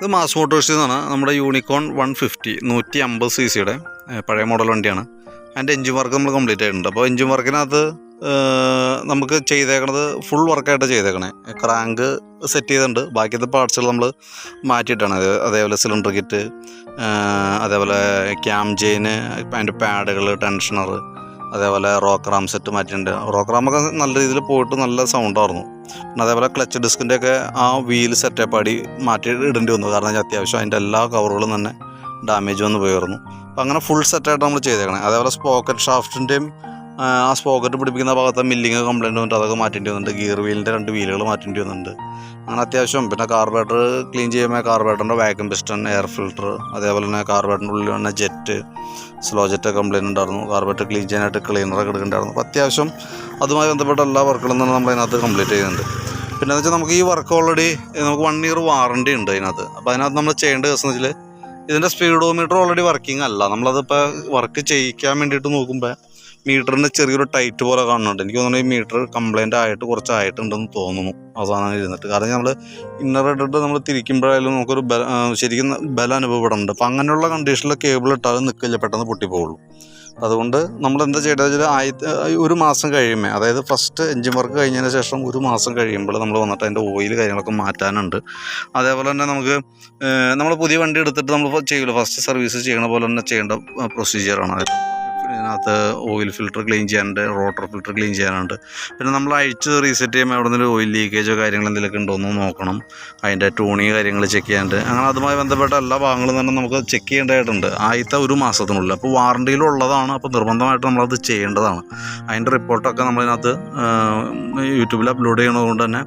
ഇത് മാസ് മോട്ടോഴ്സിൽ നിന്നാണ് നമ്മുടെ യൂണിക്കോൺ വൺ ഫിഫ്റ്റി നൂറ്റി അമ്പത് സി സിയുടെ പഴയ മോഡൽ വണ്ടിയാണ്. അതിന്റെ എഞ്ചിൻ വർക്ക് നമ്മൾ കംപ്ലീറ്റ് ആയിട്ടുണ്ട്. അപ്പോൾ എഞ്ചിൻ വർക്കിനകത്ത് നമുക്ക് ചെയ്തേക്കണത് ഫുൾ വർക്കായിട്ട് ചെയ്തേക്കണേ. ക്രാങ്ക് സെറ്റ് ചെയ്തിട്ടുണ്ട്. ബാക്കിയത്തെ പാർട്സുകൾ നമ്മൾ മാറ്റിയിട്ടാണ്. അതേപോലെ സിലിണ്ടർ കിറ്റ് അതേപോലെ ക്യാം ചെയിന് അതിന്റെ പാഡുകൾ ടെൻഷനർ അതേപോലെ റോക്ക് റാം സെറ്റ് മാറ്റിയിട്ടുണ്ട്. റോക്ക് റാമൊക്കെ നല്ല രീതിയിൽ പോയിട്ട് നല്ല സൗണ്ടായിരുന്നു. അതേപോലെ ക്ലച്ച് ഡിസ്കിന്റെ ഒക്കെ ആ വീൽ സെറ്റപ്പ് അടി മാറ്റി ഇടേണ്ടി വന്നു. കാരണം അത്യാവശ്യം അതിന്റെ എല്ലാ കവറുകളും തന്നെ ഡാമേജ് വന്ന് പോയിരുന്നു അപ്പോൾ അങ്ങനെ ഫുൾ സെറ്റായിട്ട് നമ്മൾ ചെയ്തേക്കണേ. അതേപോലെ സ്പോക്കറ്റ് ഷാഫ്റ്റിന്റെയും ആ സ്പോക്കറ്റ് പിടിപ്പിക്കുന്ന ഭാഗത്തെ മില്ലിങ് കംപ്ലൈന്റ് വന്നിട്ട് അതൊക്കെ മാറ്റേണ്ടി വന്നിട്ടുണ്ട്. ഗിയർ വീലിന്റെ രണ്ട് വീലുകൾ മാറ്റേണ്ടി വന്നിട്ടുണ്ട്. അങ്ങനെ അത്യാവശ്യം പിന്നെ കാർബേറ്റർ ക്ലീൻ ചെയ്യുമ്പോൾ കാർബേറ്ററിന്റെ വാക്യൂം പിസ്റ്റൺ എയർ ഫിൽട്ടർ അതേപോലെ തന്നെ കാർബേറ്ററിന്റെ ഉള്ളിൽ തന്നെ ജെറ്റ് സ്ലോ ജെറ്റ് കംപ്ലൈന്റ് ഉണ്ടായിരുന്നു. കാർബേറ്റർ ക്ലീൻ ചെയ്യാനായിട്ട് ക്ലീനറൊക്കെ എടുക്കേണ്ടായിരുന്നു അപ്പോൾ അത്യാവശ്യം അതുമായി ബന്ധപ്പെട്ട എല്ലാ വർക്കുകളും തന്നെ നമ്മൾ അതിനകത്ത് കംപ്ലീറ്റ് ചെയ്യുന്നുണ്ട്. പിന്നെ എന്ന് വെച്ചാൽ നമുക്ക് ഈ വർക്ക് ഓൾറെഡി നമുക്ക് വൺ ഇയർ വാറണ്ടി ഉണ്ട് അതിനകത്ത്. അപ്പോൾ അതിനകത്ത് നമ്മൾ ചെയ്യേണ്ട ദിവസം വെച്ചാൽ ഇതിന്റെ സ്പീഡോമീറ്റർ ഓൾറെഡി വർക്കിംഗ് അല്ല. നമ്മളതിപ്പോൾ വർക്ക് ചെയ്യിക്കാൻ വേണ്ടിയിട്ട് നോക്കുമ്പോൾ മീറ്ററിന് ചെറിയൊരു ടൈറ്റ് പോലെ കാണുന്നുണ്ട്. എനിക്ക് തോന്നുന്നു ഈ മീറ്റർ കംപ്ലൈന്റ് ആയിട്ട് കുറച്ച് ആയിട്ടുണ്ടെന്ന് തോന്നുന്നു അവസാനം ഇരുന്നിട്ട്. കാരണം നമ്മൾ ഇന്നർ ഇട്ടിട്ട് നമ്മൾ തിരിക്കുമ്പോഴായാലും നമുക്കൊരു ബല ശരിക്കും ബലം അനുഭവപ്പെടുന്നുണ്ട് അപ്പം അങ്ങനെയുള്ള കണ്ടീഷനിൽ കേബിൾ ഇട്ടാലും നിൽക്കില്ല പെട്ടെന്ന് പൊട്ടിപ്പോകുള്ളൂ അതുകൊണ്ട് നമ്മൾ എന്താ ചെയ്യേണ്ടത് വെച്ചാൽ ആദ്യത്തെ ഒരു മാസം കഴിയുമ്പോൾ അതായത് ഫസ്റ്റ് എഞ്ചിൻ വർക്ക് കഴിഞ്ഞതിന് ശേഷം ഒരു മാസം കഴിയുമ്പോൾ നമ്മൾ വന്നിട്ട് അതിന്റെ ഓയിൽ കാര്യങ്ങളൊക്കെ മാറ്റാനുണ്ട്. അതേപോലെ തന്നെ നമുക്ക് നമ്മൾ പുതിയ വണ്ടി എടുത്തിട്ട് നമ്മൾ ചെയ്യില്ല ഫസ്റ്റ് സർവീസ് ചെയ്യണ പോലെ തന്നെ ചെയ്യേണ്ട പ്രൊസീജിയറാണ് അത്. ഇതിനകത്ത് ഓയിൽ ഫിൽറ്റർ ക്ലീൻ ചെയ്യാനുണ്ട് റോട്ടർ ഫിൽറ്റർ ക്ലീൻ ചെയ്യാനുണ്ട്. പിന്നെ നമ്മൾ അഴിച്ച് റീസെറ്റ് ചെയ്യുമ്പോൾ അവിടെ നിന്ന് ഓയിൽ ലീക്കേജോ കാര്യങ്ങൾ എന്തെങ്കിലുമൊക്കെ ഉണ്ടോ എന്ന് നോക്കണം. അതിന്റെ ടൂണി കാര്യങ്ങൾ ചെക്ക് ചെയ്യാനുണ്ട് അങ്ങനെ അതുമായി ബന്ധപ്പെട്ട എല്ലാ ഭാഗങ്ങളും തന്നെ നമുക്ക് ചെക്ക് ചെയ്യേണ്ടതായിട്ടുണ്ട്. ആദ്യത്തെ ഒരു മാസത്തിനുള്ളിൽ. അപ്പോൾ വാറണ്ടിയിലുള്ളതാണ് അപ്പോൾ നിർബന്ധമായിട്ട് നമ്മളത് ചെയ്യേണ്ടതാണ്. അതിന്റെ റിപ്പോർട്ടൊക്കെ നമ്മളതിനകത്ത് യൂട്യൂബിൽ അപ്ലോഡ് ചെയ്യണതുകൊണ്ട് തന്നെ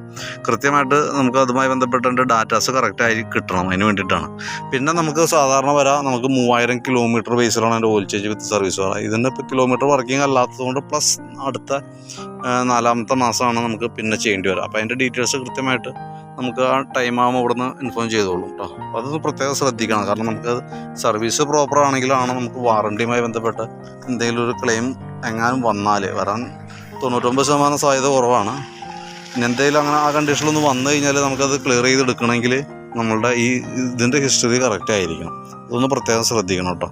കൃത്യമായിട്ട് നമുക്ക് അതുമായി ബന്ധപ്പെട്ട ഡാറ്റാസ് കറക്റ്റായി കിട്ടണം. അതിന് വേണ്ടിയിട്ടാണ്. പിന്നെ നമുക്ക് സാധാരണ വരാം. നമുക്ക് മൂവായിരം കിലോമീറ്റർ ബേസിലാണ് എന്റെ ഓയിൽ ചേഞ്ച് വിത്ത് സർവീസ് വരാം ഇതിന്റെ ഇപ്പോൾ കിലോമീറ്റർ വർക്കിംഗ് അല്ലാത്തതുകൊണ്ട് പ്ലസ് അടുത്ത നാലാമത്തെ മാസമാണ് നമുക്ക് പിന്നെ ചെയ്യേണ്ടി വരിക. അപ്പോൾ അതിന്റെ ഡീറ്റെയിൽസ് കൃത്യമായിട്ട് നമുക്ക് ആ ടൈം ആകുമ്പോൾ ഇവിടുന്ന് ഇൻഫോം ചെയ്തോളും കേട്ടോ അപ്പോൾ അതൊന്ന് പ്രത്യേകം ശ്രദ്ധിക്കണം. കാരണം നമുക്ക് സർവീസ് പ്രോപ്പർ ആണെങ്കിലാണ് നമുക്ക് വാറണ്ടിയുമായി ബന്ധപ്പെട്ട് എന്തെങ്കിലും ഒരു ക്ലെയിം എങ്ങാനും വന്നാൽ വരാൻ തൊണ്ണൂറ്റൊമ്പത് ശതമാനം സാധ്യത കുറവാണ്. പിന്നെ എന്തെങ്കിലും അങ്ങനെ ആ കണ്ടീഷനിലൊന്ന് വന്നു കഴിഞ്ഞാൽ നമുക്കത് ക്ലിയർ ചെയ്തെടുക്കണമെങ്കിൽ നമ്മളുടെ ഈ ഇതിന്റെ ഹിസ്റ്ററി കറക്റ്റ് ആയിരിക്കണം. ഇതൊന്ന് പ്രത്യേകം ശ്രദ്ധിക്കണം കേട്ടോ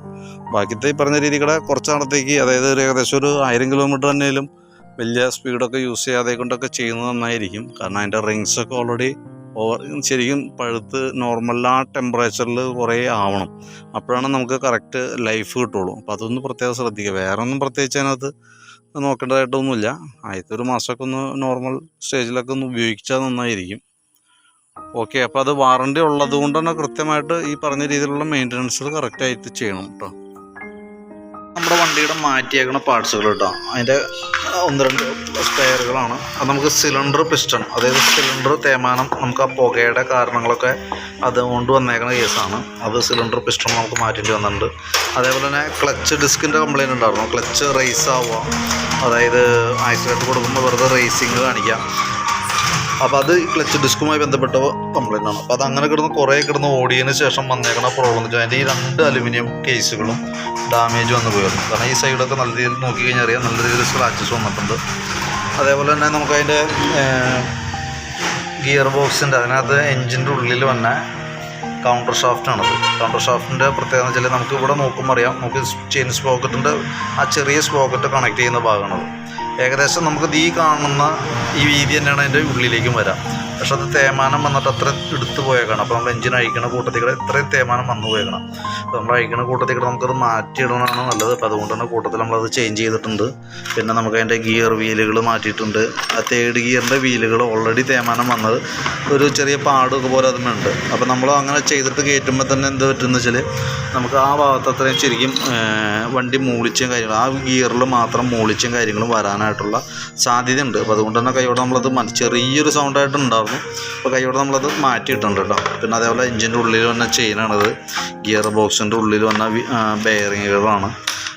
ബാക്കിത്തെ ഈ പറഞ്ഞ രീതിയുടെ കുറച്ച് നാളത്തേക്ക് അതായത് ഒരു ഏകദേശം ഒരു ആയിരം കിലോമീറ്റർ തന്നെയും വലിയ സ്പീഡൊക്കെ യൂസ് ചെയ്യാതെ കൊണ്ടൊക്കെ ചെയ്യുന്നത് നന്നായിരിക്കും. കാരണം അതിന്റെ റിങ്സൊക്കെ ഓൾറെഡി ഓവർ ശരിക്കും പഴുത്ത് നോർമൽ ആ ടെമ്പറേച്ചറിൽ കുറേ ആവണം. അപ്പോഴാണ് നമുക്ക് കറക്റ്റ് ലൈഫ് കിട്ടുള്ളൂ. അപ്പോൾ അതൊന്ന് പ്രത്യേകം ശ്രദ്ധിക്കുക. വേറെ ഒന്നും പ്രത്യേകിച്ച് അതിനകത്ത് നോക്കേണ്ടതായിട്ടൊന്നുമില്ല. ആദ്യത്തെ ഒരു മാസമൊക്കെ ഒന്ന് നോർമൽ സ്റ്റേജിലൊക്കെ ഒന്ന് ഉപയോഗിച്ചാൽ നന്നായിരിക്കും. ഓക്കെ അപ്പോൾ അത് വാറണ്ടി ഉള്ളത് കൊണ്ട് തന്നെ കൃത്യമായിട്ട് ഈ പറഞ്ഞ രീതിയിലുള്ള മെയിന്റനൻസ് കറക്റ്റായിട്ട് ചെയ്യണം കേട്ടോ. നമ്മുടെ വണ്ടിയുടെ മാറ്റിയേക്കണ പാർട്സുകൾ കേട്ടോ അതിന്റെ ഒന്ന് രണ്ട് സ്പെയറുകളാണ് അത് നമുക്ക് സിലിണ്ടർ പിസ്റ്റൺ അതായത് സിലിണ്ടർ തേമാനം നമുക്ക് ആ പുകയുടെ കാരണങ്ങളൊക്കെ അത് വന്നേക്കുന്ന കേസാണ് അത് സിലിണ്ടർ പിസ്റ്റൺ നമുക്ക് മാറ്റേണ്ടി വന്നിട്ടുണ്ട്. അതേപോലെ തന്നെ ക്ലച്ച് ഡിസ്കിന്റെ കംപ്ലൈന്റ് ഉണ്ടായിരുന്നു. ക്ലച്ച് റേസ് ആവുക. അതായത് ആക്സിഡന്റ് കൊടുക്കുമ്പോൾ വെറുതെ റേസിങ് കാണിക്കാം അപ്പോൾ അത് ക്ലച്ച് ഡിസ്കുമായി ബന്ധപ്പെട്ട കംപ്ലൈന്റ് ആണ്. അപ്പോൾ അത് അങ്ങനെ കിടന്ന് കുറേ കിടന്ന് ഓടിയതിന് ശേഷം വന്നേക്കുന്ന പ്രോബ്ലം എന്ന് വെച്ചാൽ അതിന്റെ ഈ രണ്ട് അലുമിനിയം കേസുകളും ഡാമേജ് വന്ന് പോയിരുന്നു കാരണം ഈ സൈഡൊക്കെ നല്ല രീതിയിൽ നോക്കി കഴിഞ്ഞാൽ അറിയാം നല്ല രീതിയിൽ സ്ക്രാച്ചസ് വന്നിട്ടുണ്ട്. അതേപോലെ തന്നെ നമുക്ക് അതിന്റെ ഗിയർ ബോക്സിന്റെ അതിനകത്ത് എൻജിന്റെ ഉള്ളിൽ വന്ന കൗണ്ടർ ഷാഫ്റ്റാണത് കൗണ്ടർ ഷാഫ്റ്റിന്റെ പ്രത്യേകത വെച്ചാൽ നമുക്ക് ഇവിടെ നോക്കുമ്പോൾ അറിയാം. നമുക്ക് ചെയിൻ സ്പോക്കറ്റിന്റെ ആ ചെറിയ സ്പോക്കറ്റ് കണക്ട് ചെയ്യുന്ന ഭാഗമാണത് ഏകദേശം നമുക്ക് ഈ കാണുന്ന ഈ വീതി തന്നെയാണ് അതിന്റെ ഉള്ളിലേക്കും വരാം. പക്ഷെ അത് തേമാനം വന്നിട്ട് അത്ര എടുത്തു പോയേക്കണം. അപ്പോൾ നമ്മൾ എഞ്ചിൻ അഴിക്കണ കൂട്ടത്തിൽ കൂടെ ഇത്രയും തേമാനം വന്നു പോയേക്കണം. അപ്പോൾ നമ്മൾ അഴിക്കണ കൂട്ടത്തിൽ കൂടെ നമുക്കത് മാറ്റിയിടണമാണ് നല്ലത്. അപ്പോൾ അതുകൊണ്ട് തന്നെ കൂട്ടത്തിൽ നമ്മളത് ചേഞ്ച് ചെയ്തിട്ടുണ്ട്. പിന്നെ നമുക്ക് അതിന്റെ ഗിയർ വീലുകൾ മാറ്റിയിട്ടുണ്ട്. ആ തേർഡ് ഗിയറിന്റെ വീലുകൾ ഓൾറെഡി തേമാനം വന്നത് ഒരു ചെറിയ പാടൊക്കെ പോലെ അതുമുണ്ട് അപ്പോൾ നമ്മൾ അങ്ങനെ ചെയ്തിട്ട് കയറ്റുമ്പോൾ തന്നെ എന്ത് പറ്റുമെന്ന് വെച്ചാൽ നമുക്ക് ആ ഭാഗത്ത് അത്രയും ശരിക്കും വണ്ടി മൂളിച്ചും കാര്യങ്ങളും ആ ഗിയറിൽ മാത്രം മൂളിച്ചും കാര്യങ്ങളും വരാനായിട്ടുള്ള സാധ്യതയുണ്ട്. അപ്പോൾ അതുകൊണ്ട് തന്നെ കൈയോടെ നമ്മളത് ചെറിയൊരു സൗണ്ടായിട്ട് ഉണ്ടായിരുന്നു അപ്പോൾ കൈയോടെ നമ്മളത് മാറ്റിയിട്ടുണ്ട് കേട്ടോ. പിന്നെ അതേപോലെ എഞ്ചിന്റെ ഉള്ളിൽ വന്ന ചെയിനാണത് ഗിയർ ബോക്സിന്റെ ഉള്ളിൽ വന്ന ബെയറിങ്ങുകളാണ്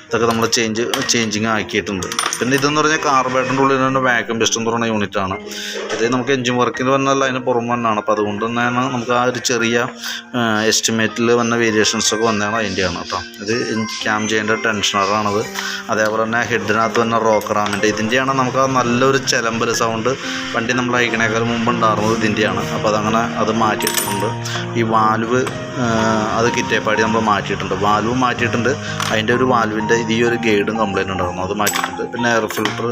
ഇതൊക്കെ നമ്മൾ ചേഞ്ച് ചേഞ്ചിങ് ആക്കിയിട്ടുണ്ട്. പിന്നെ ഇതെന്ന് പറഞ്ഞാൽ കാർബേറ്ററിന്റെ ഉള്ളിൽ തന്നെ വാക്യൂം പിസ്റ്റം എന്ന് പറയുന്ന യൂണിറ്റാണ് ഇത് നമുക്ക് എൻജിൻ വർക്കിന് വന്നല്ല അതിന് പുറമെ തന്നെയാണ്. അപ്പോൾ അതുകൊണ്ട് തന്നെയാണ് നമുക്ക് ആ ഒരു ചെറിയ എസ്റ്റിമേറ്റിൽ വന്ന വേരിയേഷൻസ് ഒക്കെ വന്നതാണ് അതിന്റെയാണ് കേട്ടോ. ഇത് ക്യാം ചെയ്യേണ്ട ടെൻഷനറാണത് അതേപോലെ തന്നെ ഹെഡിനകത്ത് വന്ന റോക്കറാമിന്റെ ഇതിന്റെയാണ് നമുക്ക് ആ നല്ലൊരു ചിലമ്പൽ സൗണ്ട് വണ്ടി നമ്മൾ അയക്കണേക്കാൾ മുമ്പ് ഉണ്ടായിരുന്നത് ഇതിന്റെയാണ് അപ്പോൾ അതങ്ങനെ അത് മാറ്റിയിട്ടുണ്ട്. ഈ വാൽവ് അത് കിറ്റേപ്പാടി നമ്മൾ മാറ്റിയിട്ടുണ്ട്. വാൽവ് മാറ്റിയിട്ടുണ്ട്. അതിന്റെ ഒരു വാൽവിന്റെ ഈ ഒരു ഗൈഡും കംപ്ലൈന്റ് ഉണ്ടായിരുന്നു. അത് മാറ്റിയിട്ടുണ്ട്. പിന്നെ എയർ ഫിൽട്ടർ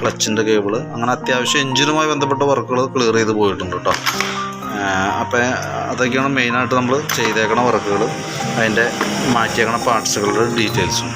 ക്ലച്ചിന്റെ കേബിൾ അങ്ങനെ അത്യാവശ്യം എഞ്ചിനുമായി ബന്ധപ്പെട്ട വർക്കുകൾ ക്ലിയർ ചെയ്ത് പോയിട്ടുണ്ട് കേട്ടോ അപ്പോൾ അതൊക്കെയാണ് മെയിനായിട്ട് നമ്മൾ ചെയ്തേക്കണ വർക്കുകൾ അതിന്റെ മാറ്റിയേക്കണ പാർട്സുകളുടെ ഡീറ്റെയിൽസും